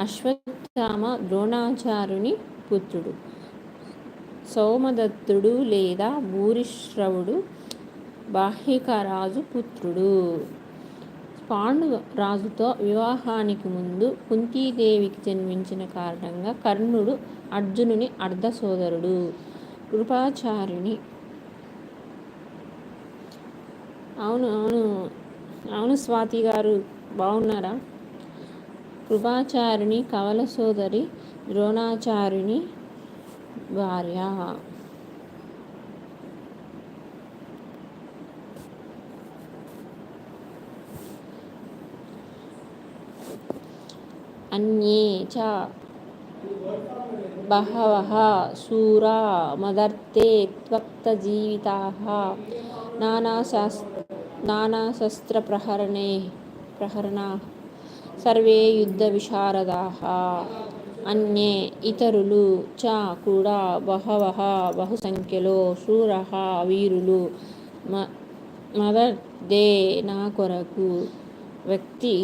అశ్వత్థామ ద్రోణాచారుని పుత్రుడు. సోమదత్తుడు లేదా భూరిశ్రవుడు బాహ్లికరాజు పుత్రుడు. పాండు రాజుతో వివాహానికి ముందు కుంతీదేవికి జన్మించిన కారణంగా కర్ణుడు అర్జునుని అర్ధ సోదరుడు. కృపాచార్యుని అవును అవును అవును స్వాతి గారు బాగున్నారా? కృపాచారిణి కవల సోదరి ద్రోణాచారిణి భార్య. అన్యే చ బహవః శూరా మదర్తే త్వక్తజీవితాः. నానాశాస్ నానాశస్త్రప్రహరణే ప్రహరణా. సర్వే యుద్ధ విశారదాः అన్యే ఇతరులు చ కూడా బహవः బహుసంఖ్యలో శూర వీరులు. మ మదర్దే నా కొరకు వ్యక్తి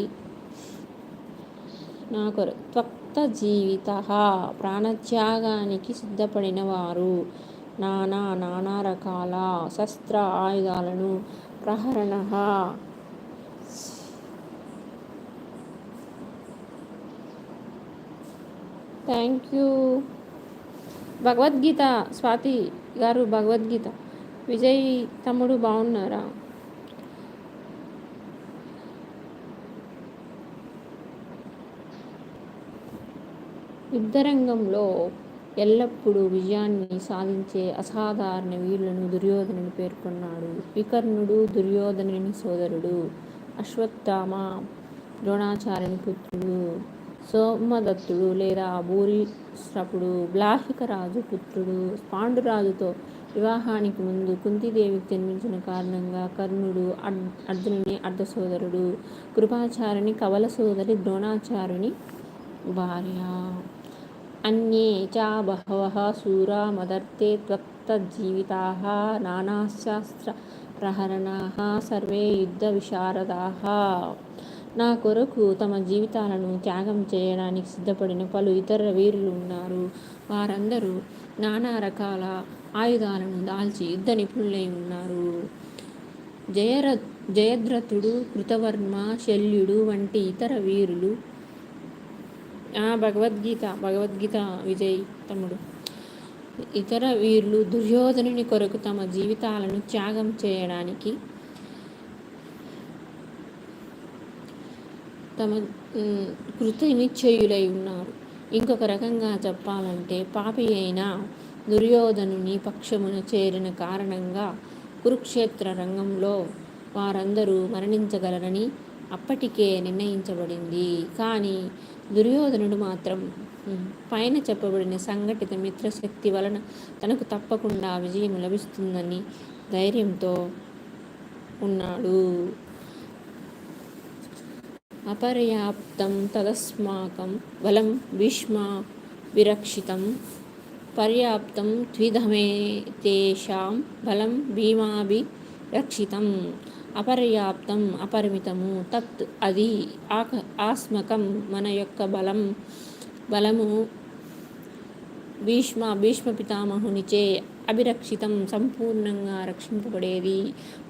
నా కొరకు త్వక్త జీవిత ప్రాణత్యాగానికి సిద్ధపడిన వారు నానా నానా రకాల శస్త్ర ఆయుధాలను ప్రహరణ థ్యాంక్ యూ భగవద్గీత స్వాతి గారు భగవద్గీత. విజయ్ తమ్ముడు బాగున్నారా? యుద్ధరంగంలో ఎల్లప్పుడూ విజయాన్ని సాధించే అసాధారణ వీరులను దుర్యోధనుడు పేర్కొన్నాడు. వికర్ణుడు దుర్యోధనుని సోదరుడు అశ్వత్థామ ద్రోణాచార్యుని పుత్రుడు. సోమదత్తుడు లేదా భూరిశ్రపుడు బ్లాహిక రాజు పుత్రుడు పాండురాజుతో వివాహానికి ముందు కుంతీదేవికి జన్మించిన కారణంగా కర్ణుడు అర్జునుని అర్ధ సోదరుడు కృపాచారుని కవల సోదరి ద్రోణాచారుని భార్య. అన్యే చ బహవ శూరా మదర్తే జీవితా నానాశాస్త్ర ప్రహరణా సర్వే యుద్ధ విశారదా నా కొరకు తమ జీవితాలను త్యాగం చేయడానికి సిద్ధపడిన పలు ఇతర వీరులు ఉన్నారు. వారందరూ నానా రకాల ఆయుధాలను దాల్చి యుద్ధ నిపుణులై ఉన్నారు. జయర జయద్రథుడు కృతవర్మ శల్యుడు వంటి ఇతర వీరులు భగవద్గీత భగవద్గీత విజయ్ తమ్ముడు. ఇతర వీరులు దుర్యోధనుని కొరకు తమ జీవితాలను త్యాగం చేయడానికి తమ కృతనిశ్చయులై ఉన్నారు. ఇంకొక రకంగా చెప్పాలంటే పాపి అయిన దుర్యోధనుని పక్షమున చేరిన కారణంగా కురుక్షేత్ర రంగంలో వారందరూ మరణించగలరని అప్పటికే నిర్ణయించబడింది. కానీ దుర్యోధనుడు మాత్రం పైన చెప్పబడిన సంఘటిత మిత్రశక్తి వలన తనకు తప్పకుండా విజయం లభిస్తుందని ధైర్యంతో ఉన్నాడు. అపర్యాప్తం తదస్మాకం బలం భీష్మ విరక్షితం. పర్యాప్తం ద్విధమే తేషాం బలం భీమాభిరక్షితం. అపర్యాప్తం అపరిమితము తత్ అది ఆక ఆస్మకం మన యొక్క బలం బలము భీష్మ భీష్మ పితామహునిచే అభిరక్షితం సంపూర్ణంగా రక్షింపబడేది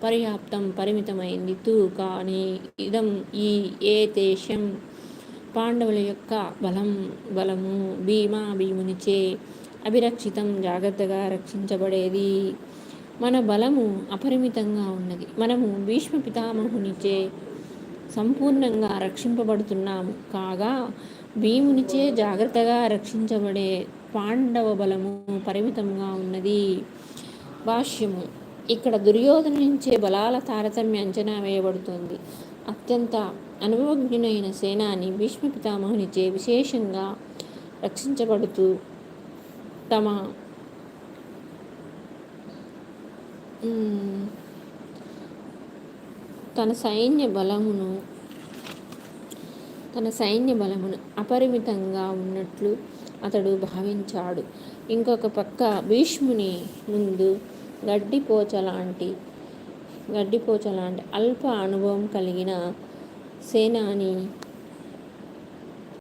పర్యాప్తం పరిమితమైంది. తూ కానీ ఇదం ఈ ఏ దేశం? పాండవుల యొక్క బలం బలము భీమా భీమునిచే అభిరక్షితం జాగ్రత్తగా రక్షించబడేది. మన బలము అపరిమితంగా ఉన్నది. మనము భీష్మ పితామహునిచే సంపూర్ణంగా రక్షింపబడుతున్నాము. కాగా భీమునిచే జాగ్రత్తగా రక్షించబడే పాండవ బలము పరిమితంగా ఉన్నది. భాష్యము ఇక్కడ దుర్యోధన నుంచే బలాల తారతమ్య అంచనా వేయబడుతుంది. అత్యంత అనుభవజ్ఞునైన సేనాని భీష్మ పితామహునిచే విశేషంగా రక్షించబడుతూ తమ తన సైన్య బలమును తన సైన్య బలమును అపరిమితంగా ఉన్నట్లు అతడు భావించాడు. ఇంకొక పక్క భీష్ముని ముందు గడ్డిపోచ లాంటి గడ్డిపోచ లాంటి అల్ప అనుభవం కలిగిన సేనాని